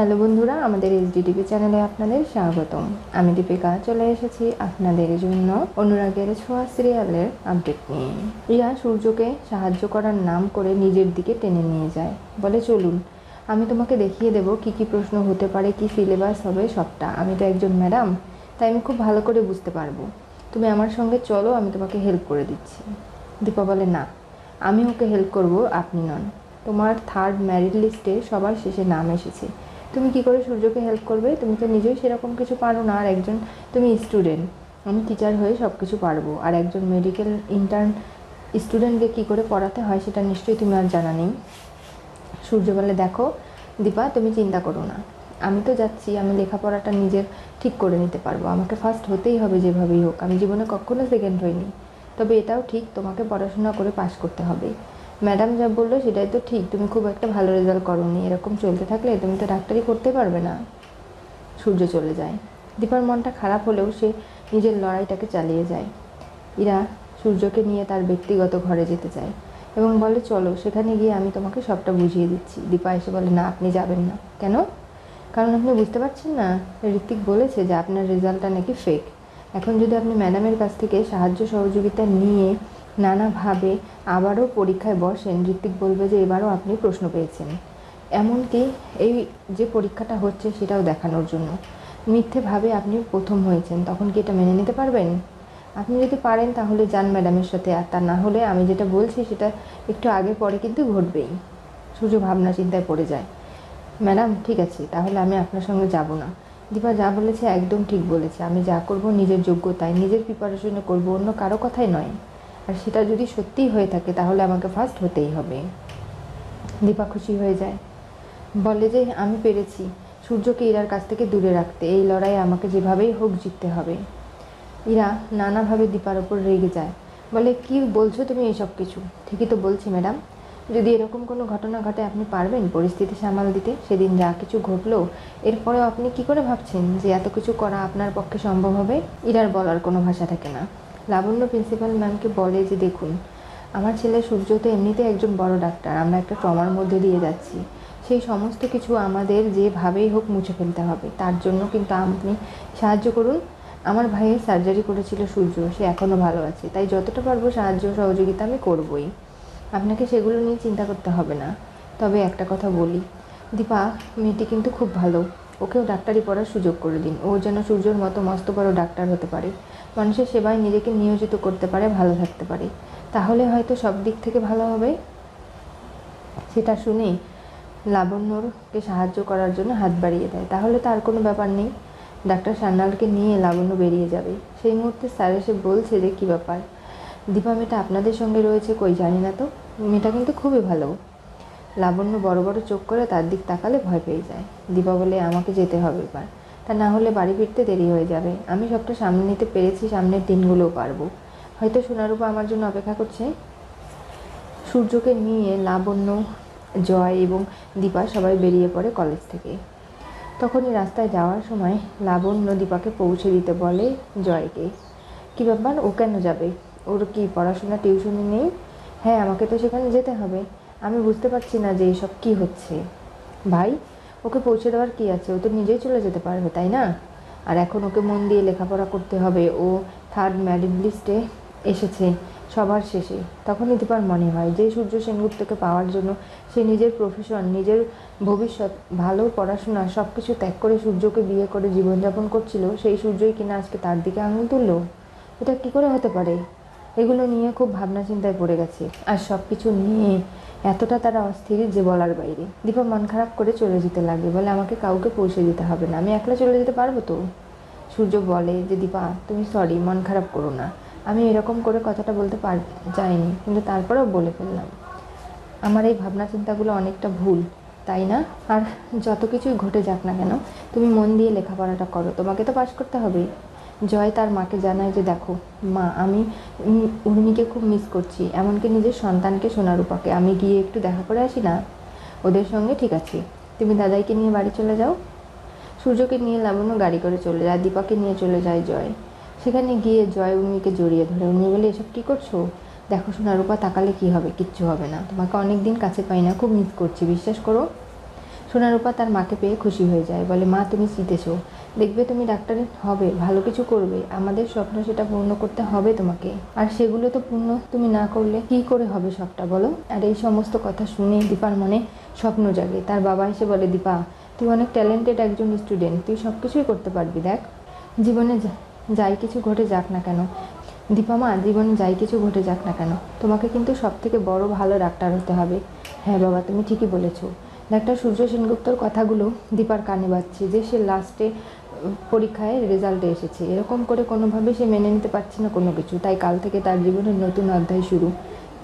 Hello বন্ধুরা, আমাদের এইচডিটিভি চ্যানেলে আপনাদের স্বাগতম। আমি দীপিকা, চলে এসেছি আপনাদের জন্য অনুরাগের ছোঁয়া সিরিয়ালের আপডেট নিয়ে। রিয়া সূর্যকে সাহায্য করার নাম করে নিজের দিকে টেনে নিয়ে যায়। বলে, চলুন, আমি তোমাকে দেখিয়ে দেব কি কি প্রশ্ন হতে পারে, কি সিলেবাস হবে সবটা। আমি তো একজন ম্যাডাম, তাই আমি খুব ভালো করে বুঝতে পারব। তুমি আমার সঙ্গে চলো, আমি তোমাকে হেল্প করে দিচ্ছি। দীপা বলে, না, আমি ওকে হেল্প করব, আপনি নন। তোমার থার্ড ম্যারিড লিস্টে সবার শেষে নাম এসেছে। তুমি কি করে সূর্যকে হেল্প করবে? তুমি তো নিজেই সেরকম কিছু পারো না। আর একজন, তুমি স্টুডেন্ট আমি টিচার হয়ে সব কিছু পারব। আর একজন মেডিকেল ইন্টার্ন স্টুডেন্টকে কি করে পড়াতে হয় সেটা নিশ্চয়ই তুমি আর জানা নেই। সূর্য বলে, দেখো, দীপা, তুমি চিন্তা করো না। আমি তো যাচ্ছি, আমি লেখাপড়াটা নিজের ঠিক করে নিতে পারব। আমাকে ফার্স্ট হতেই হবে যেভাবেই হোক। আমি জীবনে কখনো সেকেন্ড হইনি। তবে এটাও ঠিক, তোমাকে পড়াশোনা করে পাশ করতে হবে। ম্যাডাম যা বলল সেটাই তো ঠিক, তুমি খুব একটা ভালো রেজাল্ট করোনি, এরকম চলতে থাকলে তুমি তো ডাক্তারি করতে পারবে না। সূর্য চলে যায়। দীপার মনটা খারাপ হলেও সে নিজের লড়াইটাকে চালিয়ে যায়। ইরা সূর্যকে নিয়ে তার ব্যক্তিগত ঘরে যেতে চায় এবং বলে, চলো, সেখানে গিয়ে আমি তোমাকে সবটা বুঝিয়ে দিচ্ছি। দীপা এসে বলে, না, আপনি যাবেন না। কেন? কারণ আপনি বুঝতে পারছেন না, ঋত্বিক বলেছে যে আপনার রেজাল্টটা নাকি ফেক এখন যদি আপনি ম্যাডামের কাছ থেকে সাহায্য সহযোগিতা নিয়ে নানাভাবে আবারও পরীক্ষায় বসেন। ঋত্বিক বলবে যে, এবারও আপনি প্রশ্ন পেয়েছেন। এমনকি এই যে পরীক্ষাটা হচ্ছে, সেটাও দেখানোর জন্য। মিথ্যেভাবে আপনি প্রথম হয়েছেন, তখন কি এটা মেনে নিতে পারবেন? আপনি যদি পারেন, তাহলে যান ম্যাডামের সাথে। আর তা না হলে আমি যেটা বলছি, সেটা একটু আগে পরে কিন্তু ঘটবেই। সূর্য ভাবনা চিন্তায় পড়ে যায়। ম্যাডাম, ঠিক আছে, তাহলে আমি আপনার সঙ্গে যাব না। দীপা যা বলেছে একদম ঠিক বলেছে। আমি যা করব, নিজের যোগ্যতায়, নিজের প্রিপারেশনে করব, অন্য কারও কথাই নয়। আর সেটা যদি সত্যিই হয়ে থাকে, তাহলে আমাকে ফার্স্ট হতেই হবে। দীপা খুশি হয়ে যায়। বলে যে, আমি পেরেছি। সূর্যকে ইরার কাছ থেকে দূরে রাখতে। এই লড়াই আমাকে যেভাবেই হোক জিততে হবে। ইরা নানাভাবে দীপার ওপর রেগে যায়। বলে, কি বলছো তুমি এইসব কিছু? ঠিকই তো বলছি, ম্যাডাম। যদি এরকম কোনো ঘটনা ঘটে, আপনি পারবেন পরিস্থিতি সামাল দিতে। সেদিন যা কিছু ঘটলো, এরপরেও আপনি কি করে ভাবছেন যে এত কিছু করা আপনার পক্ষে সম্ভব হবে? ইরার বলার কোনো ভাষা থাকে না। লাবণ্য প্রিন্সিপাল ম্যামকে বলে যে, দেখুন, আমার ছেলে সূর্য তো এমনিতে একজন বড় ডাক্তার, আমরা একটা ট্রমার মধ্যে দিয়ে যাচ্ছি। সেই সমস্ত কিছু আমাদের যেভাবেই হোক মুছে ফেলতে হবে। তার জন্য কিন্তু আপনি সাহায্য করুন। আমার ভাইয়ের সার্জারি করেছিল সূর্য, সে এখনও ভালো আছে। তাই যতটা পারব সাহায্য সহযোগিতা আমি করবই। আপনাকে সেগুলো নিয়ে চিন্তা করতে হবে না। তবে একটা কথা বলি, দীপা, মেয়েটি কিন্তু খুব ভালো। ওকেও ডাক্তারি পড়ার সুযোগ করে দিন। ও যেন সূর্যর মতো মস্ত বড় ডাক্তার হতে পারে। মানুষের সেবায় নিজেকে নিয়োজিত করতে পারে, ভালো থাকতে পারে। তাহলে হয়তো সব দিক থেকে ভালো হবে। সেটা শুনেই লাবণ্যকে সাহায্য করার জন্য হাত বাড়িয়ে দেয়। তাহলে তার কোনো ব্যাপার নেই। ডাক্তার সান্যালকে নিয়ে লাবণ্য বেরিয়ে যাবে। সেই মুহূর্তে স্যার এসে বলছে যে, কী ব্যাপার? দীপা মেয়েটা আপনাদের সঙ্গে রয়েছে কই জানি না তো। মেয়েটা কিন্তু খুবই ভালো। লাবণ্য বড় বড় চোখ করে তার দিক তাকালে ভয় পেয়ে যায়। দীপা বলে, আমাকে যেতে হবে এবার। তা না হলে বাড়ি ফিরতে দেরি হয়ে যাবে। আমি সবটা সামনে নিতে পেরেছি, সামনের দিনগুলোও পারব। হয়তো সোনারূপা আমার জন্য অপেক্ষা করছে। সূর্যকে নিয়ে লাবণ্য, জয় এবং দীপা সবাই বেরিয়ে পড়ে কলেজ থেকে। তখনই রাস্তায় যাওয়ার সময় লাবণ্য দীপাকে পৌঁছে দিতে বলে জয়কে। কী ব্যাপার? ও কেন যাবে? ওর কি পড়াশোনা, টিউশনি নেই? হ্যাঁ আমাকে তো সেখানে যেতে হবে। আমি বুঝতে পারছি না যে এসব কী হচ্ছে। ভাই ওকে পৌঁছে দেওয়ার কী আছে? ও তো নিজেই চলে যেতে পারবে, তাই না? আর এখন ওকে মন দিয়ে লেখাপড়া করতে হবে। ও থার্ড ম্যারিড লিস্টে এসেছে, সবার শেষে। তখন দীপার মনে হয় যে সূর্য সেনগুপ্তকে পাওয়ার জন্য সে নিজের প্রফেশন নিজের ভবিষ্যৎ, ভালো পড়াশোনা সব কিছু ত্যাগ করে সূর্যকে বিয়ে করে জীবনযাপন করছিল। সেই সূর্যই কিনা আজকে তার দিকে আঙুল তুললো? এটা কী করে হতে পারে? এগুলো নিয়ে খুব ভাবনা চিন্তায় পড়ে গেছে। আর সব কিছু নিয়ে এতটা তারা অস্থির যে বলার বাইরে। দীপা মন খারাপ করে চলে যেতে লাগে বলে আমাকে কাউকে পৌঁছে দিতে হবে না। আমি একলা চলে যেতে পারব তো? সূর্য বলে যে, দীপা, তুমি সরি মন খারাপ করো না। আমি এরকম করে কথাটা বলতে পার, যাইনি। কিন্তু তারপরেও বলে ফেললাম, আমার এই ভাবনা চিন্তাগুলো অনেকটা ভুল, তাই না? আর যত কিছুই ঘটে যাক না কেন, তুমি মন দিয়ে লেখাপড়াটা করো। তোমাকে তো পাশ করতে হবে। জয় তার মাকে জানায় যে, দেখো, মা, আমি উর্মিকে খুব মিস করছি। এমনকি নিজের সন্তানকে সোনারূপাকে। আমি গিয়ে একটু দেখা করে আসি না? ওদের সঙ্গে ঠিক আছে। তুমি দাদাইকে নিয়ে বাড়ি চলে যাও। সূর্যকে নিয়ে লাবণ্য গাড়ি করে চলে যায় দীপাকে নিয়ে চলে যায় জয়। সেখানে গিয়ে জয় উর্মিকে জড়িয়ে ধরে। উর্মি বলে, এসব কী করছ? দেখো, সোনারূপা তাকালে কি হবে? কিচ্ছু হবে না। তোমাকে অনেক দিন কাছে পাই না। খুব মিস করছি। বিশ্বাস করো? সোনারূপা তার মাকে পেয়ে খুশি হয়ে যায়, বলে, মা, তুমি জিতেছো। দেখবে তুমি ডাক্তার হবে, ভালো কিছু করবে। আমাদের স্বপ্ন সেটা পূর্ণ করতে হবে তোমাকে। আর সেগুলো তো পূর্ণ তুমি না করলে কি করে হবে সবটা, বলো? আর এই সমস্ত কথা শুনে দীপার মনে স্বপ্ন জাগে। তার বাবা এসে বলে, দীপা, তুই অনেক ট্যালেন্টেড একজন স্টুডেন্ট তুই সব কিছুই করতে পারবি, দেখ। জীবনে যাই কিছু ঘটে যাক না কেন, দীপা মা, জীবনে যাই কিছু ঘটে যাক না কেন, তোমাকে কিন্তু সব থেকে বড় ভালো ডাক্তার হতে হবে। হ্যাঁ বাবা, তুমি ঠিকই বলেছ। ডাক্তার সূর্য সেনগুপ্তর কথাগুলো দীপার কানে বাজছে যে সে লাস্টে পরীক্ষায় রেজাল্টে এসেছে। এরকম করে কোনোভাবে সে মেনে নিতে পারছে না কোনো কিছু। তাই কাল থেকে তার জীবনের নতুন অধ্যায় শুরু।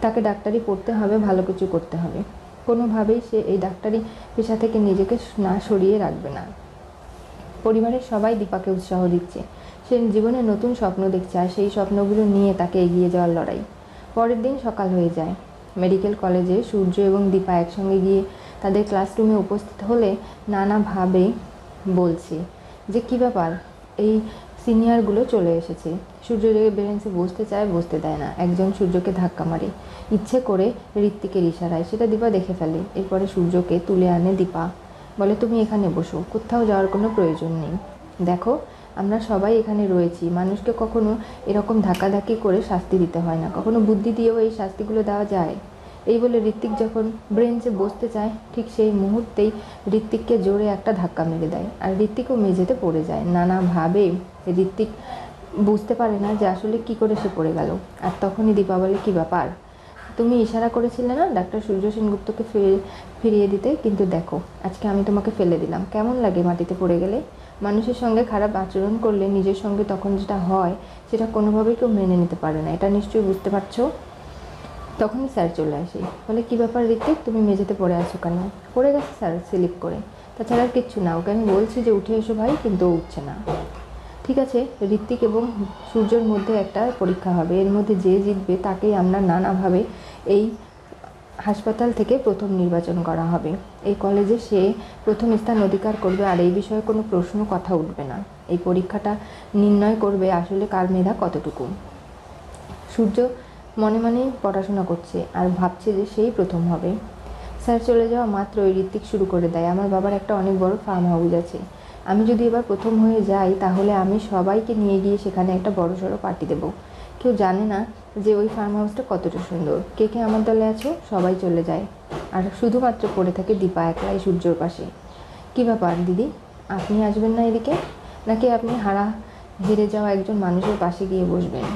তাকে ডাক্তারি পড়তে হবে, ভালো কিছু করতে হবে। কোনোভাবেই সে এই ডাক্তারি পেশা থেকে নিজেকে না সরিয়ে রাখবে না। পরিবারের সবাই দীপাকে উৎসাহ দিচ্ছে। সে জীবনে নতুন স্বপ্ন দেখছে আর সেই স্বপ্নগুলো নিয়ে তাকে এগিয়ে যাওয়ার লড়াই। পরের দিন সকাল হয়ে যায়। মেডিকেল কলেজে সূর্য এবং দীপা একসঙ্গে গিয়ে তাদের ক্লাসরুমে উপস্থিত হলে নানাভাবে বলছে যে, কী ব্যাপার? এই সিনিয়রগুলো চলে এসেছে। সূর্য যে বেঞ্চে বসতে চায়, বসতে দেয় না। একজন সূর্যকে ধাক্কা মারে। ইচ্ছে করে ঋত্বিকের ইশারায়, সেটা দীপা দেখে ফেলে। এরপরে সূর্যকে তুলে আনে দীপা। বলে, তুমি এখানে বসো। কোথাও যাওয়ার কোনো প্রয়োজন নেই। দেখো, আমরা সবাই এখানে রয়েছি। মানুষকে কখনো এরকম ধাক্কাধাক্কি করে শাস্তি দিতে হয় না। কখনো বুদ্ধি দিয়েও এই শাস্তিগুলো দেওয়া যায়? এই বলে ঋত্বিক যখন ব্রেঞ্চে বসতে চায়, ঠিক সেই মুহূর্তেই ঋত্বিককে জোরে একটা ধাক্কা মেরে দেয় আর ঋত্বিকও মেঝেতে পড়ে যায়। নানাভাবে ঋত্বিক বুঝতে পারে না যে আসলে কি করে সে পড়ে গেল। আর তখনই দীপাবলি কি ব্যাপার? তুমি ইশারা করেছিলে না ডাক্তার সূর্য সেনগুপ্তকে ফিরে, ফিরিয়ে দিতে? কিন্তু দেখো, আজকে আমি তোমাকে ফেলে দিলাম। কেমন লাগে মাটিতে পড়ে গেলে? মানুষের সঙ্গে খারাপ আচরণ করলে নিজের সঙ্গে তখন যেটা হয়, সেটা কোনোভাবেই কেউ মেনে নিতে পারে না। এটা নিশ্চয়ই বুঝতে পারছ? তখনই স্যার চলে আসে। বলে, কী ব্যাপার ঋত্বিক? তুমি মেঝেতে পড়ে আছো কেন? পড়ে গেছে স্যার, স্লিপ করে। তাছাড়া আর কিচ্ছু না। ওকে আমি বলছি যে, উঠে এসো ভাই, কিন্তু উঠছে না। ঠিক আছে, ঋত্বিক এবং সূর্যর মধ্যে একটা পরীক্ষা হবে। এর মধ্যে যে জিতবে, তাকেই আমরা নানাভাবে এই হাসপাতাল থেকে প্রথম নির্বাচন করা হবে। এই কলেজে সে প্রথম স্থান অধিকার করবে, আর এই বিষয়ে কোনো প্রশ্ন কথা উঠবে না। এই পরীক্ষাটা নির্ণয় করবে আসলে কার মেধা কতটুকু? সূর্য মনে মনেই পড়াশোনা করছে আর ভাবছে যে সেই প্রথম হবে। স্যার চলে যাওয়া মাত্র ওই ঋত্বিক শুরু করে দেয়। আমার বাবার একটা অনেক বড় ফার্ম হাউস আছে। আমি যদি এবার প্রথম হয়ে যাই, তাহলে আমি সবাইকে নিয়ে গিয়ে সেখানে একটা বড় সড়ো পার্টি দেবো। কেউ জানে না যে ওই ফার্ম হাউসটা কতটা সুন্দর। কে কে আমার দলে আছো? সবাই চলে যায়। আর শুধুমাত্র পড়ে থাকে দীপা একলাই সূর্যর পাশে। কী ব্যাপার দিদি? আপনি আসবেন না এদিকে? নাকি আপনি হারা হেরে যাওয়া একজন মানুষের পাশে গিয়ে বসবেন?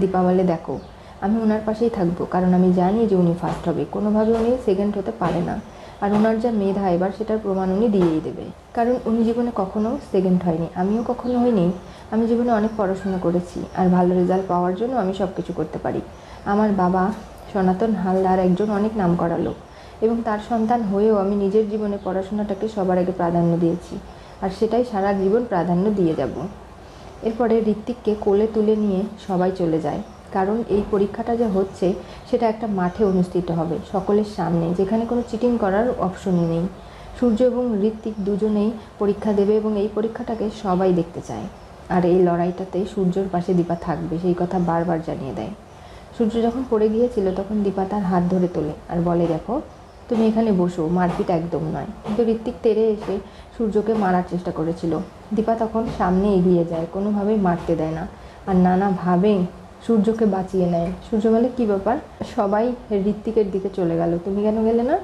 দীপা বলে, দেখো আমি ওনার পাশেই থাকব, কারণ আমি জানি যে উনি ফার্স্ট হবে। কোনোভাবে উনি সেকেন্ড হতে পারে না। আর ওনার যা মেধা, এবার সেটার প্রমাণ উনি দিয়েই দেবে। কারণ উনি জীবনে কখনো সেকেন্ড হয়নি। আমিও কখনো হইনি। আমি জীবনে অনেক পড়াশোনা করেছি আর ভালো রেজাল্ট পাওয়ার জন্য আমি সব কিছু করতে পারি। আমার বাবা সনাতন হালদার একজন অনেক নাম করা লোক এবং তার সন্তান হয়েও আমি নিজের জীবনে পড়াশোনাটাকে সবার আগে প্রাধান্য দিয়েছি আর সেটাই সারা জীবন প্রাধান্য দিয়ে যাব। এরপরে ঋত্বিককে কোলে তুলে নিয়ে সবাই চলে যায়। কারণ এই পরীক্ষাটা যে হচ্ছে, সেটা একটা মাঠে অনুষ্ঠিত হবে, সকলের সামনে। যেখানে কোনো চিটিং করার অপশনই নেই। সূর্য এবং ঋত্বিক দুজনেই পরীক্ষা দেবে এবং এই পরীক্ষাটাকে সবাই দেখতে চায়। আর এই লড়াইটাতে সূর্যর পাশে দীপা থাকবে, সেই কথা বারবার জানিয়ে দেয়। সূর্য যখন পড়ে গিয়েছিল, তখন দীপা তার হাত ধরে তোলে আর বলে, দেখো, তুমি এখানে বসো, মারপিট একদম নয়। কিন্তু ঋত্বিক তেরে এসে সূর্যকে মারার চেষ্টা করেছিল। দীপা তখন সামনে এগিয়ে যায়, কোনোভাবেই মারতে দেয় না। আর নানাভাবে সূর্যকে বাঁচিয়ে নেয়। সূর্য বলে, কী ব্যাপার? সবাই ঋত্বিকের দিকে চলে গেল। তুমি কেন গেলে না?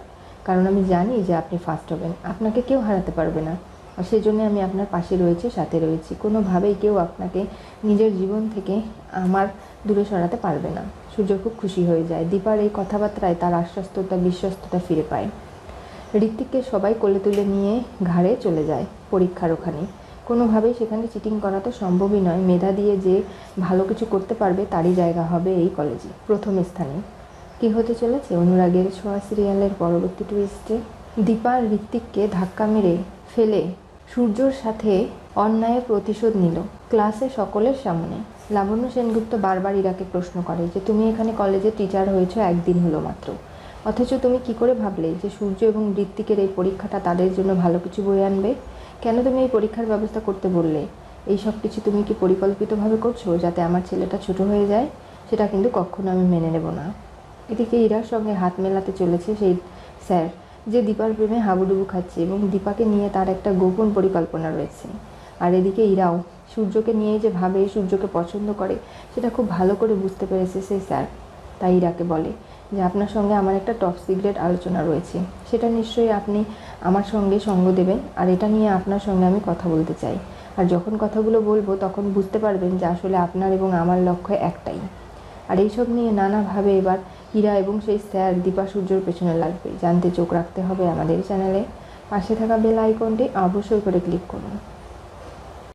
কারণ আমি জানি যে আপনি ফার্স্ট হবেন। আপনাকে কেউ হারাতে পারবে না। আর সেই জন্য আমি আপনার পাশে রয়েছি, সাথে রয়েছি। কোনোভাবেই কেউ আপনাকে নিজের জীবন থেকে আমার দূরে সরাতে পারবে না। সূর্য খুব খুশি হয়ে যায়। দীপার এই কথাবার্তায় তার আশ্বস্ততা, বিশ্বস্ততা ফিরে পায়। ঋত্বিককে সবাই কোলে তুলে নিয়ে ঘাড়ে চলে যায় পরীক্ষার ওখানে। কোনোভাবেই সেখানে চিটিং করা তো সম্ভবই নয়। মেধা দিয়ে যে ভালো কিছু করতে পারবে, তারই জায়গা হবে এই কলেজে প্রথম স্থানে। কি হতে চলেছে? অনুরাগের ছোঁয়া সিরিয়ালের পরবর্তী টুইস্টে দীপা ঋত্বিককে ধাক্কা মেরে ফেলে সূর্যর সাথে অন্যায়ের প্রতিশোধ নিল ক্লাসে সকলের সামনে। লাবণ্য সেনগুপ্ত বারবার ইরাকে প্রশ্ন করে যে, তুমি এখানে কলেজে টিচার হয়েছো একদিন হলো মাত্র। অথচ তুমি কি করে ভাবলে যে সূর্য এবং ঋত্বিকের এই পরীক্ষাটা তাদের জন্য ভালো কিছু বয়ে আনবে? কেন তুমি এই পরীক্ষার ব্যবস্থা করতে বললে? এই সব কিছু তুমি কি পরিকল্পিতভাবে করছ যাতে আমার ছেলেটা ছোট হয়ে যায়? সেটা কিন্তু কখনো আমি মেনে নেব না। এদিকে ইরার সঙ্গে হাত মেলাতে চলেছে সেই স্যার, যে দীপার প্রেমে হাবুডুবু খাচ্ছে এবং দীপাকে নিয়ে তার একটা গোপন পরিকল্পনা রয়েছে। আর এদিকে ইরাও, সূর্যকে নিয়ে যে ভাবে সূর্যকে পছন্দ করে, সেটা খুব ভালো করে বুঝতে পেরেছে সেই স্যার। তাই ইরাকে বলে যে আপনার সঙ্গে আমার একটা টপ সিক্রেট আলোচনা রয়েছে। সেটা নিশ্চয়ই আপনি আমার সঙ্গে সঙ্গ দেবেন আর এটা নিয়ে আপনার সঙ্গে আমি কথা বলতে চাই। আর যখন কথাগুলো বলব, তখন বুঝতে পারবেন যে আসলে আপনার এবং আমার লক্ষ্য একটাই। আর এইসব নিয়ে নানাভাবে এবার হীরা এবং সেই স্যার দীপা সূর্যর পেছনে লাগবে। জানতে চোখ রাখতে হবে আমাদের চ্যানেলে। পাশে থাকা বেল আইকনটি অবশ্যই করে ক্লিক করুন।